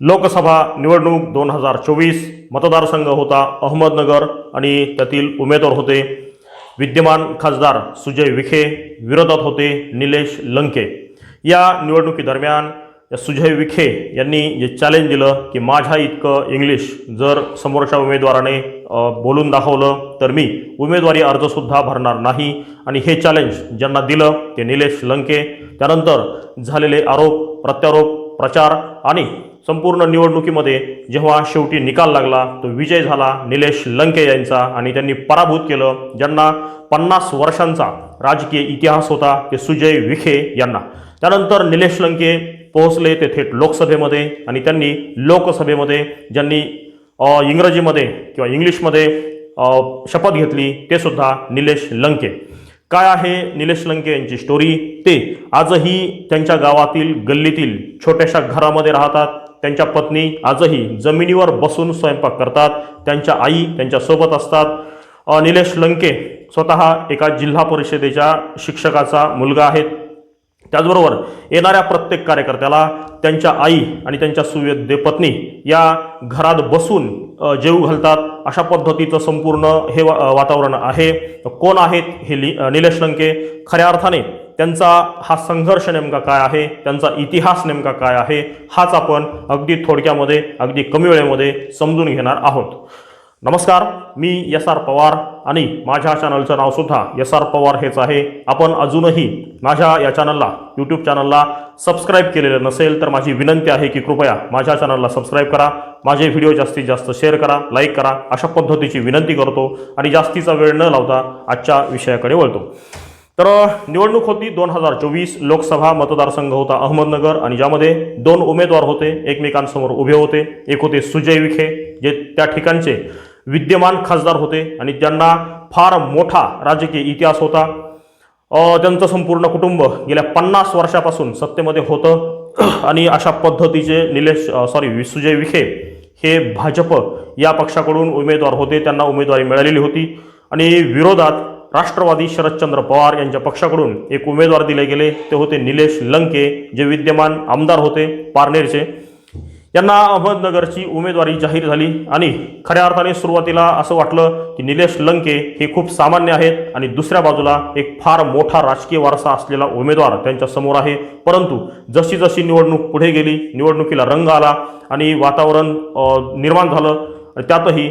लोकसभा निवडणूक दोन हजार चोवीस मतदारसंघ होता अहमदनगर आणि त्यातील उमेदवार होते विद्यमान खासदार सुजय विखे विरोधात होते निलेश लंके. या निवडणुकीदरम्यान या सुजय विखे यांनी जे चॅलेंज दिलं की माझ्या इतकं इंग्लिश जर समोरच्या उमेदवाराने बोलून दाखवलं तर मी उमेदवारी अर्जसुद्धा भरणार नाही. आणि हे चॅलेंज ज्यांना दिलं ते निलेश लंके. त्यानंतर झालेले आरोप प्रत्यारोप प्रचार आणि संपूर्ण निवडणुकीमध्ये जेव्हा शेवटी निकाल लागला तो विजय झाला. निलेश लंके यांचा आणि त्यांनी पराभूत केलं ज्यांना पन्नास वर्षांचा राजकीय इतिहास होता ते सुजय विखे यांना. त्यानंतर निलेश लंके पोहोचले ते थेट लोकसभेमध्ये आणि त्यांनी लोकसभेमध्ये ज्यांनी इंग्रजीमध्ये किंवा इंग्लिशमध्ये शपथ घेतली ते सुद्धा निलेश लंके. काय आहे निलेश लंके यांची स्टोरी ते आजही त्यांच्या गावातील गल्लीतील छोट्याशा घरामध्ये राहतात. त्यांच्या पत्नी आजही जमिनीवर बसून स्वयंपाक करतात. त्यांच्या आई त्यांच्यासोबत असतात. निलेश लंके स्वतः एका जिल्हा परिषदेच्या शिक्षकाचा मुलगा आहेत त्याचबरोबर येणाऱ्या प्रत्येक कार्यकर्त्याला त्यांच्या आई आणि त्यांच्या सुवेद्य पत्नी या घरात बसून अ, जेवू घालतात. अशा पद्धतीचं संपूर्ण हे वा- वातावरण आहे. कोण आहेत हे लि निलेश लंके? खऱ्या अर्थाने त्यांचा हा संघर्ष नेमका काय आहे? त्यांचा इतिहास नेमका काय आहे? हाच आपण अगदी थोडक्यामध्ये अगदी कमी वेळेमध्ये समजून घेणार आहोत. नमस्कार मी एस आर पवार आणि माझ्या चॅनलचं नावसुद्धा एस आर पवार हेच आहे. आपण अजूनही माझ्या या चॅनलला यूट्यूब चॅनलला सबस्क्राईब केलेलं नसेल तर माझी विनंती आहे की कृपया माझ्या चॅनलला सबस्क्राईब करा माझे व्हिडिओ जास्तीत जास्त शेअर करा लाईक करा अशा पद्धतीची विनंती करतो आणि जास्तीचा वेळ न लावता आजच्या विषयाकडे वळतो. तर निवडणूक होती दोन हजार चोवीस लोकसभा मतदारसंघ होता अहमदनगर आणि ज्यामध्ये दोन उमेदवार होते एकमेकांसमोर उभे होते. एक होते सुजय विखे जे त्या ठिकाणचे विद्यमान खासदार होते आणि ज्यांना फार मोठा राजकीय इतिहास होता. त्यांचं संपूर्ण कुटुंब गेल्या पन्नास वर्षापासून सत्तेमध्ये होतं. आणि अशा पद्धतीचे निलेश सॉरी सुजय विखे हे भाजप या पक्षाकडून उमेदवार होते. त्यांना उमेदवारी मिळालेली होती. आणि विरोधात राष्ट्रवादी शरदचंद्र पवार यांच्या पक्षाकडून एक उमेदवार दिले गेले. ते होते निलेश लंके जे विद्यमान आमदार होते पारनेरचे. यांना अहमदनगरची उमेदवारी जाहीर झाली आणि खऱ्या अर्थाने सुरुवातीला असं वाटलं की निलेश लंके हे खूप सामान्य आहेत आणि दुसऱ्या बाजूला एक फार मोठा राजकीय वारसा असलेला उमेदवार त्यांच्यासमोर आहे. परंतु जशी जशी निवडणूक पुढे गेली निवडणुकीला रंग आला आणि वातावरण निर्माण झालं त्यातही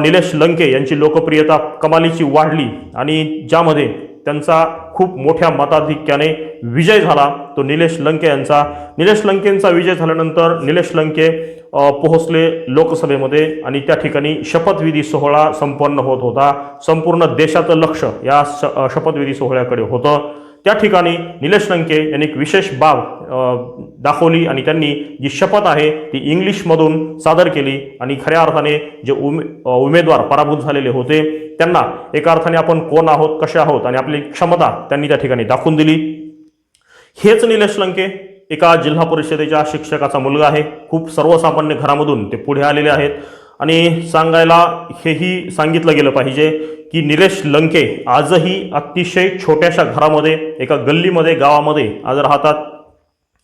निलेश लंके यांची लोकप्रियता कमालीची वाढली आणि ज्यामध्ये त्यांचा खूप मोठ्या मताधिक्याने विजय झाला तो निलेश लंके यांचा. निलेश लंकेंचा विजय झाल्यानंतर निलेश लंके पोहोचले लोकसभेमध्ये आणि त्या ठिकाणी शपथविधी सोहळा संपन्न होत होता. संपूर्ण देशाचं लक्ष या श शपथविधी सोहळ्याकडे होतं. त्या ठिकाणी निलेश लंके यांनी एक विशेष बाब दाखवली आणि त्यांनी जी शपथ आहे ती इंग्लिशमधून सादर केली आणि खऱ्या अर्थाने जे उमे उमेदवार पराभूत झालेले होते त्यांना एका अर्थाने आपण कोण आहोत कसे आहोत आणि आपली क्षमता त्यांनी त्या ठिकाणी दाखवून दिली. हेच निलेश लंके एका जिल्हा परिषदेच्या शिक्षकाचा मुलगा आहे. खूप सर्वसामान्य घरामधून ते पुढे आलेले आहेत. आणि सांगायला हेही सांगितलं गेलं पाहिजे की निलेश लंके आजही अतिशय छोट्याशा घरामध्ये एका गल्लीमध्ये गावामध्ये आज राहतात.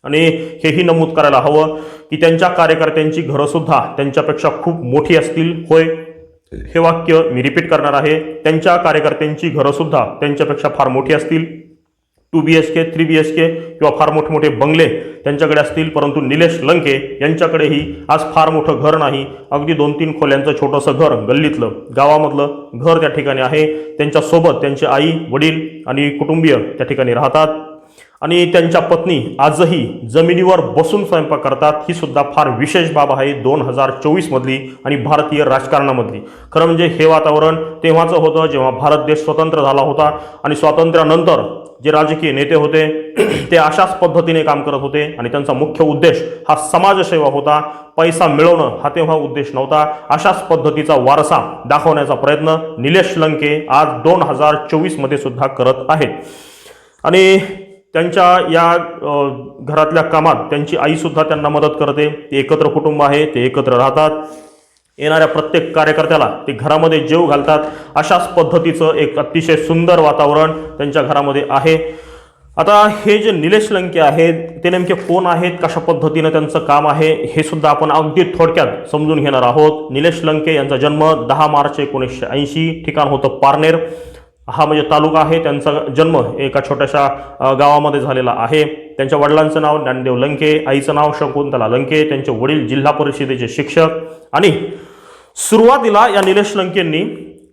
आणि हेही नमूद करायला हवं की त्यांच्या कार्यकर्त्यांची घरंसुद्धा त्यांच्यापेक्षा खूप मोठी असतील. होय. हे वाक्य मी रिपीट करणार आहे. त्यांच्या कार्यकर्त्यांची घरंसुद्धा त्यांच्यापेक्षा फार मोठी असतील. Two B H K three B H K किंवा फार मोठमोठे बंगले त्यांच्याकडे असतील परंतु निलेश लंके यांच्याकडेही आज फार मोठं घर नाही. अगदी दोन तीन खोल्यांचं छोटंसं घर गल्लीतलं गावामधलं घर त्या ठिकाणी आहे. त्यांच्यासोबत त्यांचे आई वडील आणि कुटुंबीय त्या ठिकाणी राहतात. आणि त्यांच्या पत्नी आजही जमिनीवर बसून स्वयंपाक करतात ही सुद्धा फार विशेष बाब आहे दोन हजार चोवीसमधली आणि भारतीय राजकारणामधली. खरं म्हणजे हे वातावरण तेव्हाचं होतं जेव्हा भारत देश स्वतंत्र झाला होता आणि स्वातंत्र्यानंतर जे राजकीय नेते होते ते अशाच पद्धतीने काम करत होते आणि त्यांचा मुख्य उद्देश हा समाजसेवा होता. पैसा मिळवणं हा तेव्हा उद्देश नव्हता. अशाच पद्धतीचा वारसा दाखवण्याचा प्रयत्न निलेश लंके आज दोन हजार चोवीसमध्ये सुद्धा करत आहेत. आणि त्यांच्या या घरातल्या कामात त्यांची आईसुद्धा त्यांना मदत करते. ते एकत्र कुटुंब आहे ते एकत्र राहतात. येणाऱ्या प्रत्येक कार्यकर्त्याला ते घरामध्ये जेव घालतात. अशाच पद्धतीचं एक अतिशय सुंदर वातावरण त्यांच्या घरामध्ये आहे. आता हे जे निलेश लंके आहेत ते नेमके कोण आहेत कशा पद्धतीनं त्यांचं काम आहे हे सुद्धा आपण अगदी थोडक्यात समजून घेणार आहोत. निलेश लंके यांचा जन्म दहा मार्च एकोणीसशे ऐंशी ठिकाण होतं पारनेर. हा म्हणजे तालुका आहे त्यांचा जन्म एका छोट्याशा गावामध्ये झालेला आहे. त्यांच्या वडिलांचं नाव ज्ञानदेव लंके आईचं नाव शकुंतला लंके त्यांचे वडील जिल्हा परिषदेचे शिक्षक आणि सुरुवातीला या निलेश लंकेंनी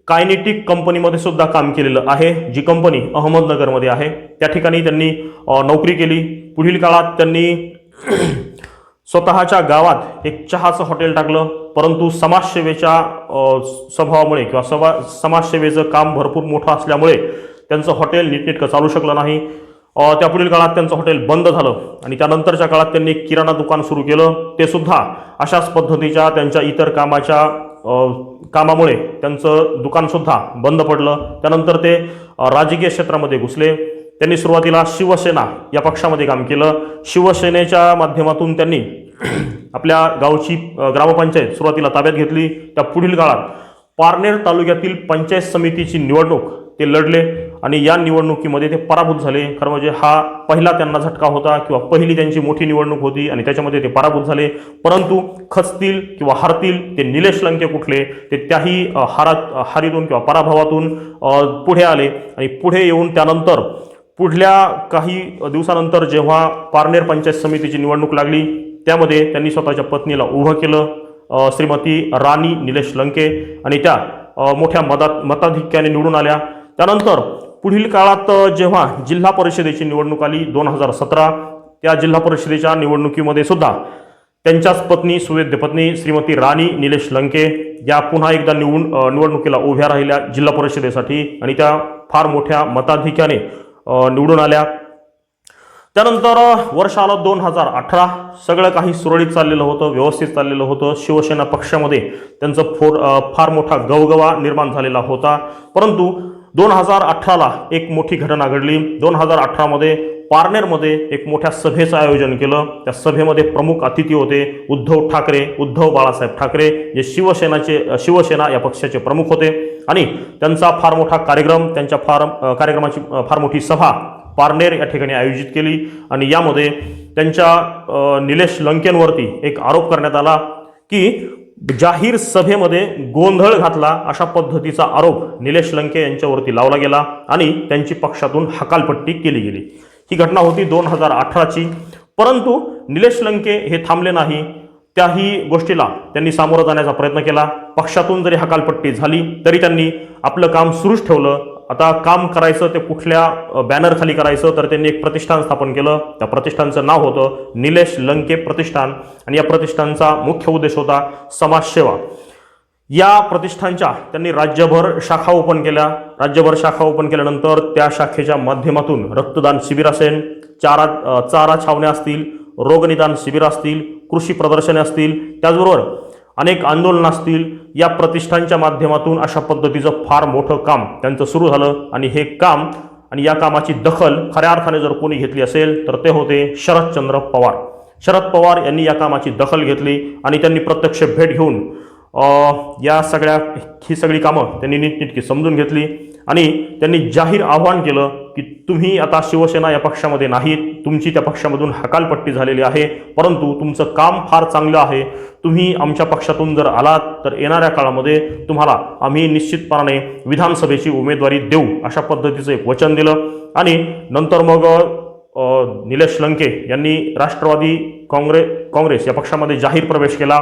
कायनेटिक कंपनीमध्ये सुद्धा काम केलेलं आहे जी कंपनी अहमदनगरमध्ये आहे. त्या ठिकाणी त्यांनी नोकरी केली. पुढील काळात त्यांनी स्वतःच्या गावात एक चहाचं हॉटेल टाकलं. परंतु समाजसेवेच्या स्वभावामुळे किंवा समा समाजसेवेचं काम भरपूर मोठं असल्यामुळे त्यांचं हॉटेल नीटनेटकं चालू शकलं नाही. त्या पुढील काळात त्यांचं हॉटेल बंद झालं आणि त्यानंतरच्या काळात त्यांनी किराणा दुकान सुरू केलं. ते सुद्धा अशाच पद्धतीच्या त्यांच्या इतर कामाच्या कामामुळे त्यांचं दुकानसुद्धा बंद पडलं. त्यानंतर ते राजकीय क्षेत्रामध्ये घुसले. त्यांनी सुरुवातीला शिवसेना या पक्षामध्ये काम केलं. शिवसेनेच्या माध्यमातून त्यांनी आपल्या गावची ग्रामपंचायत सुरुवातीला ताब्यात घेतली. त्या पुढील काळात पारनेर तालुक्यातील पंचायत समितीची निवडणूक ते लढले आणि या निवडणुकीमध्ये ते पराभूत झाले. खरं म्हणजे हा पहिला त्यांना झटका होता किंवा पहिली त्यांची मोठी निवडणूक होती आणि त्याच्यामध्ये ते पराभूत झाले. परंतु खचतील किंवा हारतील ते निलेश लंके कुठले ते त्याही हारात हारीतून किंवा पराभवातून पुढे आले. आणि पुढे येऊन त्यानंतर पुढल्या काही दिवसानंतर जेव्हा पारनेर पंचायत समितीची निवडणूक लागली त्यामध्ये त्यांनी स्वतःच्या पत्नीला उभं केलं श्रीमती राणी निलेश लंके आणि त्या मोठ्या मदात मताधिक्याने निवडून आल्या. त्यानंतर पुढील काळात जेव्हा जिल्हा परिषदेची निवडणूक आली दोन हजार सतरा त्या जिल्हा परिषदेच्या निवडणुकीमध्ये सुद्धा त्यांच्याच पत्नी सुवेद्य पत्नी श्रीमती राणी निलेश लंके या पुन्हा एकदा निवडून निवडणुकीला उभ्या राहिल्या जिल्हा परिषदेसाठी आणि त्या फार मोठ्या मताधिक्याने निवडून आल्या. त्यानंतर वर्ष आलं दोन हजार अठरा सगळं काही सुरळीत चाललेलं होतं व्यवस्थित चाललेलं होतं. शिवसेना पक्षामध्ये त्यांचं फोर फार मोठा गवगवा निर्माण झालेला होता. परंतु दोन हजार अठराला एक मोठी घटना घडली. दोन हजार अठरामध्ये पारनेरमध्ये एक मोठ्या सभेचं आयोजन केलं. त्या सभेमध्ये प्रमुख अतिथी होते उद्धव ठाकरे उद्धव बाळासाहेब ठाकरे जे शिवसेनाचे शिवसेना या पक्षाचे प्रमुख होते. आणि त्यांचा फार मोठा कार्यक्रम त्यांच्या फार कार्यक्रमाची फार मोठी सभा पारनेर या ठिकाणी आयोजित केली आणि यामध्ये त्यांच्या निलेश लंकेंवरती एक आरोप करण्यात आला की जाहीर सभेमध्ये गोंधळ घातला अशा पद्धतीचा आरोप निलेश लंके यांच्यावरती लावला गेला आणि त्यांची पक्षातून हकालपट्टी केली गेली. ही घटना होती दोन हजार अठराची. परंतु निलेश लंके हे थांबले नाही. त्याही गोष्टीला त्यांनी सामोरं जाण्याचा प्रयत्न केला. पक्षातून जरी हकालपट्टी झाली तरी त्यांनी आपलं काम सुरूच ठेवलं. आता काम करायचं ते कुठल्या बॅनरखाली करायचं तर त्यांनी एक प्रतिष्ठान स्थापन केलं. त्या प्रतिष्ठानचं नाव होतं निलेश लंके प्रतिष्ठान. आणि या प्रतिष्ठानचा मुख्य उद्देश होता समाजसेवा. या प्रतिष्ठानच्या त्यांनी राज्यभर शाखा ओपन केल्या. राज्यभर शाखा ओपन केल्यानंतर त्या शाखेच्या माध्यमातून रक्तदान शिबिर असेल चारा चारा छावण्या असतील रोगनिदान शिबिर असतील कृषी प्रदर्शने असतील. त्याचबरोबर अनेक आंदोलनं असतील या प्रतिष्ठानच्या माध्यमातून अशा पद्धतीचं फार मोठं काम त्यांचं सुरू झालं आणि हे काम आणि या कामाची दखल खऱ्या अर्थाने जर कोणी घेतली असेल तर ते होते शरदचंद्र पवार. शरद पवार यांनी या कामाची दखल घेतली आणि त्यांनी प्रत्यक्ष भेट घेऊन या सगळ्या ही सगळी कामं त्यांनी नीटनेटकी समजून घेतली आणि त्यांनी जाहीर आव्हान केलं की तुम्ही आता शिवसेना या पक्षामध्ये नाहीत तुमची त्या पक्षामधून हकालपट्टी झालेली आहे परंतु तुमचं काम फार चांगलं आहे. तुम्ही आमच्या पक्षातून जर आलात तर येणाऱ्या काळामध्ये तुम्हाला आम्ही निश्चितपणाने विधानसभेची उमेदवारी देऊ अशा पद्धतीचं एक वचन दिलं. आणि नंतर मग निलेश लंके यांनी राष्ट्रवादी काँग्रेस काँग्रेस या पक्षामध्ये जाहीर प्रवेश केला.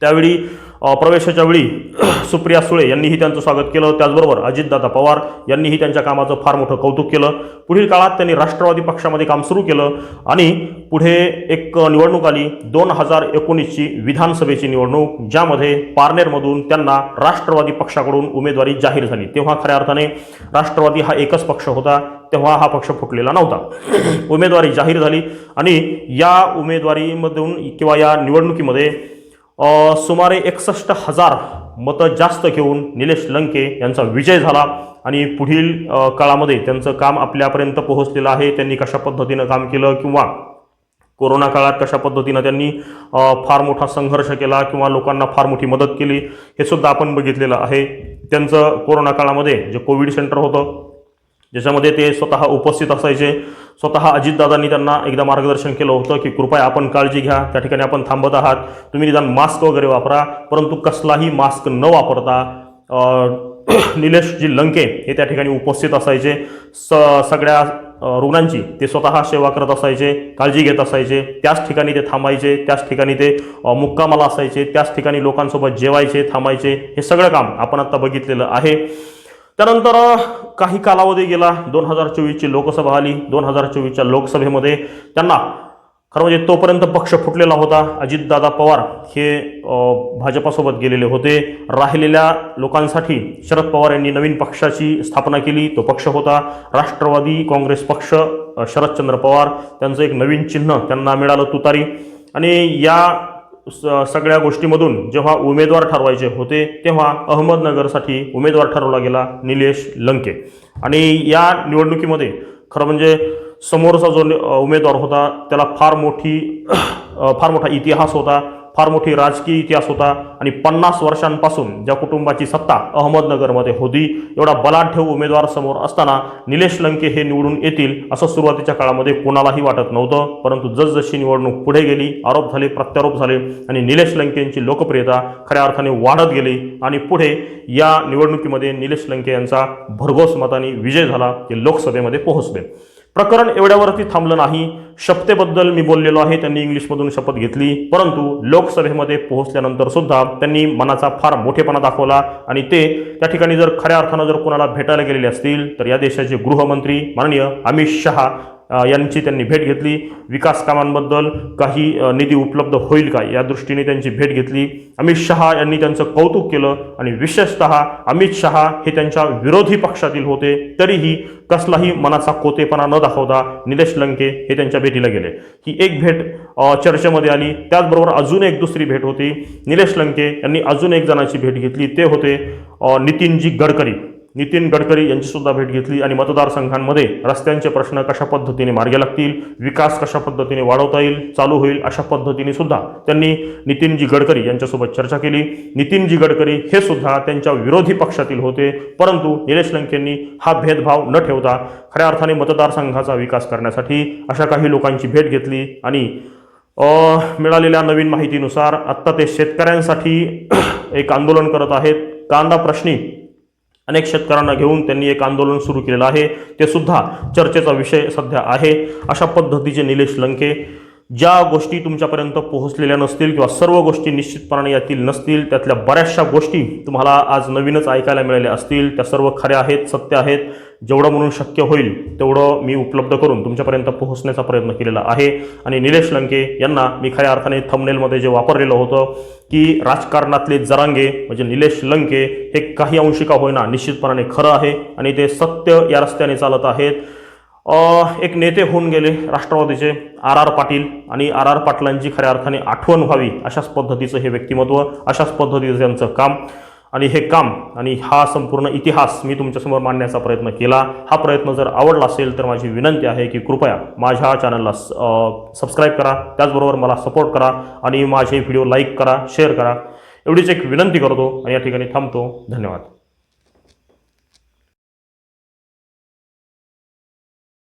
त्यावेळी प्रवेशाच्या वेळी सुप्रिया सुळे यांनीही त्यांचं स्वागत केलं. त्याचबरोबर अजितदादा पवार यांनीही त्यांच्या कामाचं फार मोठं कौतुक केलं. पुढील काळात त्यांनी राष्ट्रवादी पक्षामध्ये काम सुरू केलं आणि पुढे एक निवडणूक आली. दोन हजार एकोणीसची विधानसभेची निवडणूक ज्यामध्ये पारनेरमधून त्यांना राष्ट्रवादी पक्षाकडून उमेदवारी जाहीर झाली. तेव्हा खऱ्या अर्थाने राष्ट्रवादी हा एकच पक्ष होता. तेव्हा हा पक्ष फुटलेला नव्हता. उमेदवारी जाहीर झाली आणि या उमेदवारीमधून किंवा या निवडणुकीमध्ये सुमारे एकसष्ट हजार मतं जास्त घेऊन निलेश लंके यांचा विजय झाला. आणि पुढील काळामध्ये त्यांचं काम आपल्यापर्यंत पोहोचलेलं आहे. त्यांनी कशा पद्धतीनं काम केलं किंवा कोरोना काळात कशा पद्धतीनं त्यांनी फार मोठा संघर्ष केला किंवा लोकांना फार मोठी मदत केली हे सुद्धा आपण बघितलेलं आहे. त्यांचं कोरोना काळामध्ये जे कोविड सेंटर होतं ज्याच्यामध्ये ते स्वतः उपस्थित असायचे. स्वतः अजितदादांनी त्यांना एकदा मार्गदर्शन केलं होतं की कृपया आपण काळजी घ्या त्या ठिकाणी आपण थांबत आहात. तुम्ही निदान मास्क वगैरे वापरा. परंतु कसलाही मास्क न वापरता अ, निलेशजी लंके हे त्या ठिकाणी उपस्थित असायचे. स सगळ्या रुग्णांची ते स्वतः सेवा करत असायचे काळजी घेत असायचे. त्याच ठिकाणी ते थांबायचे त्याच ठिकाणी ते मुक्कामाला असायचे त्याच ठिकाणी लोकांसोबत जेवायचे थांबायचे. हे सगळं काम आपण आत्ता बघितलेलं आहे. त्यानंतर काही कालावधी गेला. दोन हजार चोवीसची लोकसभा आली. दोन हजार चोवीसच्या लोकसभेमध्ये त्यांना खरं म्हणजे तोपर्यंत पक्ष फुटलेला होता. अजितदादा पवार हे भाजपासोबत गेलेले होते. राहिलेल्या लोकांसाठी शरद पवार यांनी नवीन पक्षाची स्थापना केली. तो पक्ष होता. राष्ट्रवादी काँग्रेस पक्ष शरदचंद्र पवार. त्यांचं एक नवीन चिन्ह त्यांना मिळालं तुतारी. आणि या स- सगळ्या गोष्टीमधून जेव्हा उमेदवार ठरवायचे होते तेव्हा अहमदनगरसाठी उमेदवार ठरवला गेला निलेश लंके. आणि या निवडणुकीमध्ये खरं म्हणजे समोरचा जो नि- उमेदवार होता त्याला फार मोठी फार मोठा इतिहास होता. फार मोठी राजकीय इतिहास होता आणि पन्नास वर्षांपासून ज्या कुटुंबाची सत्ता अहमदनगरमध्ये होती एवढा बलाढ्य उमेदवार समोर असताना निलेश लंके हे निवडून येतील असं सुरुवातीच्या काळामध्ये कोणालाही वाटत नव्हतं. परंतु जसजशी निवडणूक पुढे गेली आरोप झाले प्रत्यारोप झाले आणि निलेश लंकेंची लोकप्रियता खऱ्या अर्थाने वाढत गेली आणि पुढे या निवडणुकीमध्ये निलेश लंके यांचा भरघोस मताने विजय झाला ते लोकसभेमध्ये पोहोचले. प्रकरण एवढ्यावरती थांबलं नाही. शपथेबद्दल मी बोललेलो आहे त्यांनी इंग्लिशमधून शपथ घेतली. परंतु लोकसभेमध्ये पोहोचल्यानंतर सुद्धा त्यांनी मनाचा फार मोठेपणा दाखवला आणि ते त्या ठिकाणी जर खऱ्या अर्थानं जर कोणाला भेटायला गेलेले असतील तर या देशाचे गृहमंत्री माननीय अमित शहा यांची त्यांनी भेट घेतली. विकास कामांबद्दल काही निधी उपलब्ध होईल का? या दृष्टीने त्यांची भेट घेतली. अमित शहा यांनी त्यांचं कौतुक केलं आणि विशेषतः अमित शहा हे त्यांच्या विरोधी पक्षातील होते. तरीही कसलाही मनाचा कोतेपणा न दाखवता निलेश लंके हे त्यांच्या भेटीला गेले. ही एक भेट चर्चेमध्ये आली. त्याचबरोबर अजून एक दुसरी भेट होती. निलेश लंके यांनी अजून एक जणांची भेट घेतली. ते होते नितीनजी गडकरी. नितीन गडकरी यांचीसुद्धा भेट घेतली आणि मतदारसंघांमध्ये रस्त्यांचे प्रश्न कशा पद्धतीने मार्गे लागतील विकास कशा पद्धतीने वाढवता येईल चालू होईल अशा पद्धतीने सुद्धा त्यांनी नितीनजी गडकरी यांच्यासोबत चर्चा केली. नितीनजी गडकरी हे सुद्धा त्यांच्या विरोधी पक्षातील होते परंतु निलेश लंकेंनी हा भेदभाव न ठेवता खऱ्या अर्थाने मतदारसंघाचा विकास करण्यासाठी अशा काही लोकांची भेट घेतली आणि मिळालेल्या नवीन माहितीनुसार आत्ता ते शेतकऱ्यांसाठी एक आंदोलन करत आहेत. कांदा प्रश्नी अनेक शेतकऱ्यांना घेऊन त्यांनी एक आंदोलन सुरू केलेलं आहे. ते सुद्धा चर्चेचा विषय सध्या आहे. अशा पद्धतीचे निलेश लंके ज्या गोष्टी तुमच्यापर्यंत पोहोचलेल्या नसतील किंवा सर्व गोष्टी निश्चितपणाने यातील नसतील त्यातल्या बऱ्याचशा गोष्टी तुम्हाला आज नवीनच ऐकायला मिळाल्या असतील. त्या सर्व खऱ्या आहेत सत्य आहेत. जेवढं म्हणून शक्य होईल तेवढं मी उपलब्ध करून तुमच्यापर्यंत पोहोचण्याचा प्रयत्न केलेला आहे. आणि निलेश लंके यांना मी खऱ्या अर्थाने थंबनेलमध्ये जे वापरलेलं होतं की राजकारणातले जरांगे म्हणजे निलेश लंके हे काही अंशिका होईना निश्चितपणाने खरं आहे. आणि ते सत्य या रस्त्याने चालत आहेत. एक नेते होऊन गेले राष्ट्रवादीचे आर आर पाटील आणि आर आर पाटलांची खऱ्या अर्थाने आठवण व्हावी अशाच पद्धतीचं हे व्यक्तिमत्व अशाच पद्धतीचं त्यांचं काम आणि हे काम आणि हा संपूर्ण इतिहास मी तुमच्यासमोर मांडण्याचा प्रयत्न केला. हा प्रयत्न जर आवडला असेल तर माझी विनंती आहे की कृपया माझ्या चॅनलला सबस्क्राईब करा. त्याचबरोबर मला सपोर्ट करा आणि माझे व्हिडिओ लाईक करा शेअर करा. एवढीच एक विनंती करतो आणि या ठिकाणी थांबतो. धन्यवाद.